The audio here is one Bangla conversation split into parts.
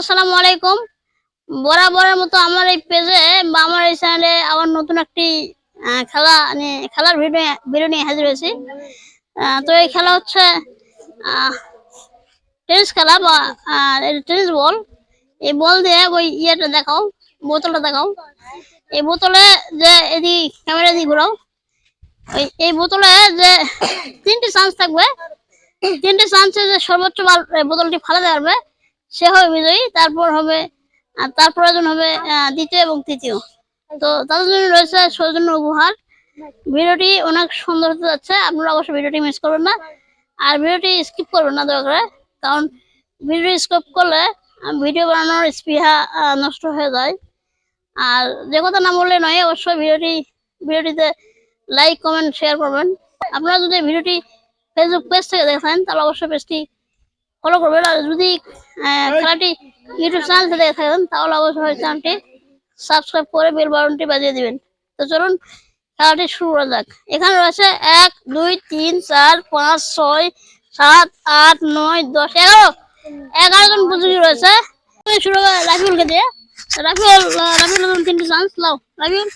আসসালামু আলাইকুম। বরাবরের মতো আমার এই পেজে বা আমার এই চ্যানেলে আবার নতুন একটি খেলা খেলার ভিডিও ভিডিও নিয়ে হাজির হয়েছি। তো এই খেলা হচ্ছে টেনিস খেলা বা টেনিস বল এই বল দিয়ে ওই ইয়েটা দেখাও, বোতলটা দেখাও। এই বোতলে যে এদিক ক্যামেরা দিয়ে ঘোরাও। ওই, এই বোতলে যে তিনটি চান্স থাকবে। তিনটে চান্সে যে সর্বোচ্চ বোতলটি ফালাতে পারবে। সে হবে বিজয়ী, তারপর হবে, আর তারপরে জন হবে দ্বিতীয় এবং তৃতীয়। তো তাদের জন্য রয়েছে সৌজন্য উপহার। ভিডিওটি অনেক সুন্দর হতে যাচ্ছে, আপনারা অবশ্যই ভিডিওটি মিস করবেন না। আর ভিডিওটি স্কিপ করবেন না, দয়া করে। কারণ ভিডিও স্কিপ করলে ভিডিও বানানোর স্পৃহা নষ্ট হয়ে যায়। আর যে কথা না বললে নয়, অবশ্যই ভিডিওটি, ভিডিওটিতে লাইক কমেন্ট শেয়ার করবেন। আপনারা যদি ভিডিওটি ফেসবুক পেজ থেকে দেখেন তাহলে অবশ্যই পেজটি ফলো করবেন যদি খেলাটি ইউটিউব চ্যানেল থেকে থাকেন, তাহলে অবশ্যই চ্যানেলটি সাবস্ক্রাইব করে বেল বাটনটি বাজিয়ে দিবেন। তো চলুন, খেলাটি শুরু করা যাক। এখানে রয়েছে এক, দুই, তিন, চার, পাঁচ, ছয়, সাত, আট, নয়, দশ, এগারো। এগারো জন প্রতিযোগী রয়েছে। শুরু রাফিউলকে দিয়ে। রাফিউল রাফিউল তিনটি চান্স লাও রাফিউল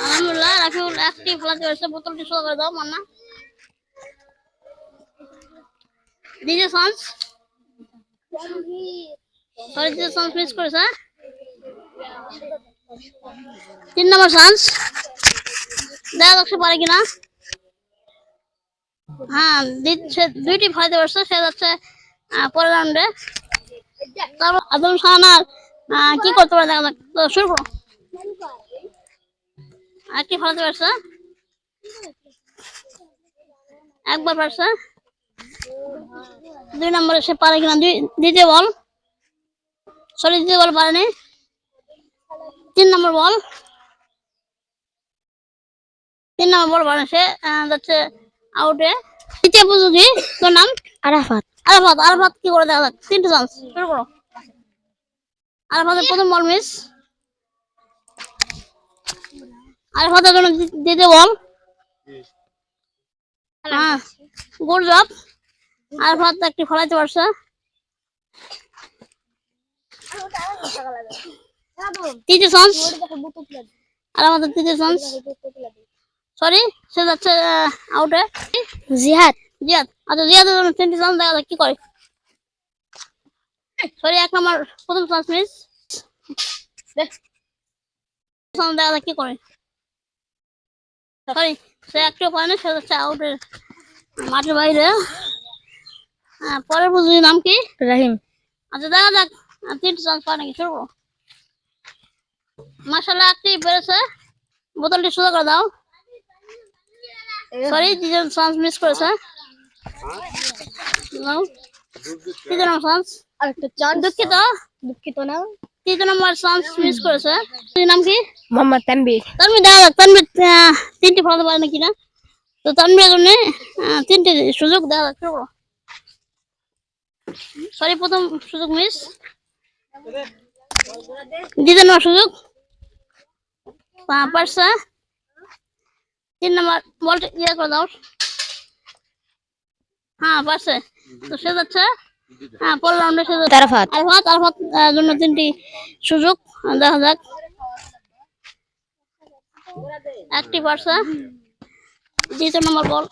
আলহামদুলিল্লাহ, রাফিউল একটি ফেলাতে হয়েছে বোতলটি সোজা করে দাও, মান্না। চান্স সরি দ্বিতীয় চান্স মিস করেছে তিন নম্বর চান্স দেখা সে পারে কিনা? হ্যাঁ সে দুইটি ফলাতে পারছে সে যাচ্ছে পরের রাউন্ডে তারপর আদম সাহানার আহ, কি করতে পারে দেখা যাক। তো শুরু করো। একটি ফলাতে পারছে একবার পারছে দুই নম্বরে সে পারে কিনা? দুই দ্বিতীয় বল। সরি দ্বিতীয় বল পারেনি। তিন নম্বর বল। তিন নম্বর বল পারে সে। যাচ্ছে আউটে তৃতীয় প্রযোগী তোর নাম? আরাফাত। আরাফাত। আরাফাত কি করে দেখা যাক? তিনটে চান্স শুরু করো। আরাফাতের প্রথম বল মিস আরাফাতের জন্য দ্বিতীয় বল হ্যাঁ। গুড জব আরাফাত একটি ফলাইতে পারছে? তৃতীয় তৃতীয় সরি সে যাচ্ছে আউটে জিহাদ। আচ্ছা জিয়াদের জন্য তিনটি চান্স দেখা যাক কি করে। সরি এক নম্বর প্রথম মিস চান্স দেখা যাক কি করে। সরি সে একটিও পারে না সে যাচ্ছে আউটের মাঠের বাইরে। হ্যাঁ পরের বুঝলি নাম কি? রাহিম। আচ্ছা দেখা যাক। তিনটি চান্স পায় নাকি? শুরু মাসাল্লাহ একটি বেড়েছে। বোতলটি সোজা করে দাও। সরি দ্বিতীয় চান্স মিস করেছে। তৃতীয় নম্বর চান্স আরেকটা চান্স দুঃখিত। দুঃখিত না। তৃতীয় নম্বর চান্স মিস করেছে। তুই নাম কি? মোহাম্মদ তানবীর তানবির দেখা যাক। তানবির তিনটি ফলাতে পারে নাকি না? তো তানবিরের জন্য তিনটি সুযোগ দেখা যাক। শুরু সরি প্রথম সুযোগ মিস দ্বিতীয় নম্বর সুযোগ? তিন নম্বর বলটা ইয়ে করে দাও। হ্যাঁ পারছে তো সে যাচ্ছে। হ্যাঁ পরের রাউন্ডে সে যাচ্ছে। আরাফাত আরফাত আরফাত আহ, জন্য তিনটি সুযোগ। দেখা যাক। একটি পারছে দ্বিতীয় নম্বর বল।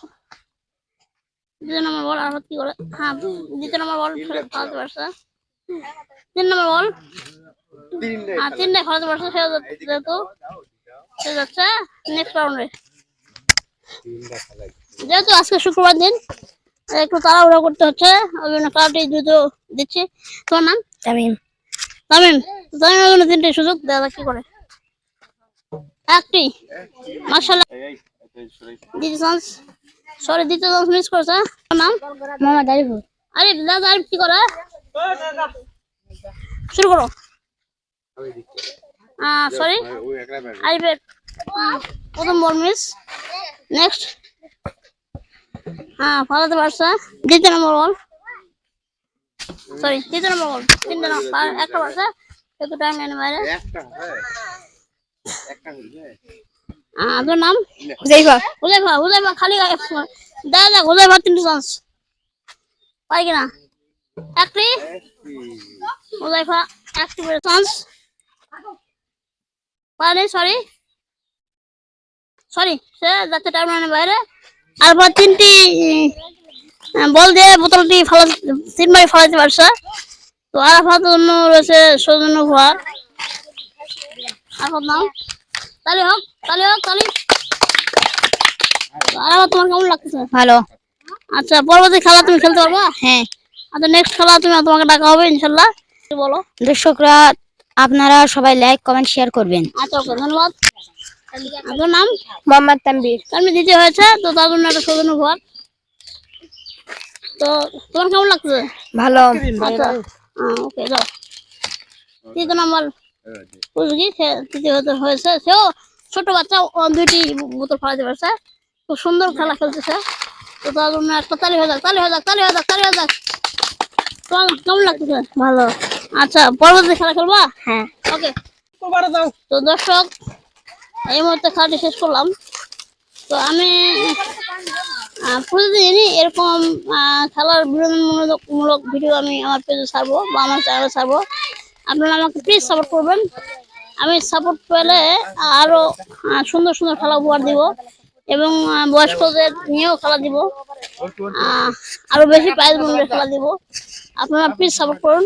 নম্বর বল কি করে হ্যাঁ দ্বিতীয় নম্বর বল পারছে তিন নম্বর বল। হ্যাঁ পারছে সে যেহেতু সে যাচ্ছে। নেক্সট রাউন্ডে যেহেতু আজকে শুক্রবার দিন একটু তাড়াহুড়া করতে হচ্ছে। ওই জন্য কার্ডটি দ্রুত দিচ্ছি। তোমার নাম? তামিম। তামিম তামিমের জন্য তিনটে সুযোগ দেওয়া কি করে। একটি। চান্স সরি দ্বিতীয় চান্স মিস করেছে তোর নাম? মোহাম্মদ আরিফুল আরে দাদা আরিফ কি করে? শুরু করো। সরি আরিফের প্রথম বল মিস নেক্সট হ্যাঁ ফালাতে পারছে। দ্বিতীয় নম্বর বল সরি তৃতীয় নম্বর বল তিনটে নম্বর একটা পারছে। একটু টাইম নেন বাইরে আহ, তোর নাম? হুজাইফা হুজাইফা হুজাইফা খালি দেখা যাক হুজাইফা তিনটে চান্স পারি কিনা? একটি। ওজাইফা একটি চান্স পারি সরি সরি সে যাচ্ছে টার্মিনালের বাইরে। আর পর তিনটি বল দিয়ে বোতলটি ফেলা তিনবারই ফেলাতে পারছে। তো আরাফাত জন্য রয়েছে সৌজন্য ভুয়ার আরাফাত নাও। তালি হোক তালি হোক তালি তো তোমার কেমন লাগতেছে? ভালো। আচ্ছা পরবর্তী খেলা তুমি খেলতে পারবা? হ্যাঁ। আচ্ছা নেক্সট খেলা তুমি তোমাকে ডাকা হবে ইনশাল্লাহ বলো। দর্শকরা আপনারা সবাই লাইক কমেন্ট শেয়ার করবেন। আচ্ছা ওকে ধন্যবাদ। আপনার নাম? মোহাম্মদ তানবীর তার দ্বিতীয় হয়েছে তো তার জন্য একটা সৌজন্য ভুয়ার তো তোমার কেমন লাগতেছে? ভালো। আচ্ছা ওকে যাও। তৃতীয় নাম্বার। বুঝলি সে হয়েছে সেও ছোট বাচ্চা ও দুইটি বোতল ফেলাতে পারছে খুব সুন্দর খেলা খেলতেছে। তো তার জন্য একটা তালি হয়ে যাক তালি হয়ে যাক তালি হয়ে যাক তালি হয়ে যাক। কেমন লাগতেছে? ভালো। আচ্ছা পরবর্তী খেলা খেলবা? হ্যাঁ। ওকে। তো দর্শক এই মুহূর্তে খেলাটি শেষ করলাম। তো আমি প্রতিদিনই এরকম আহ, খেলার বিনোদনমূলক মূলক ভিডিও আমি আমার পেজে ছাড়বো বা আমার চ্যানেলে ছাড়বো। আপনারা আমাকে প্লিজ সাপোর্ট করবেন। আমি সাপোর্ট পেলে আরও আহ, সুন্দর সুন্দর খেলা উপহার দিব এবং বয়স্কদের নিয়েও খেলা দিব। আরও বেশি প্রাইজ মূল্যে খেলা দিব। আপনারা প্লিজ সাপোর্ট করুন।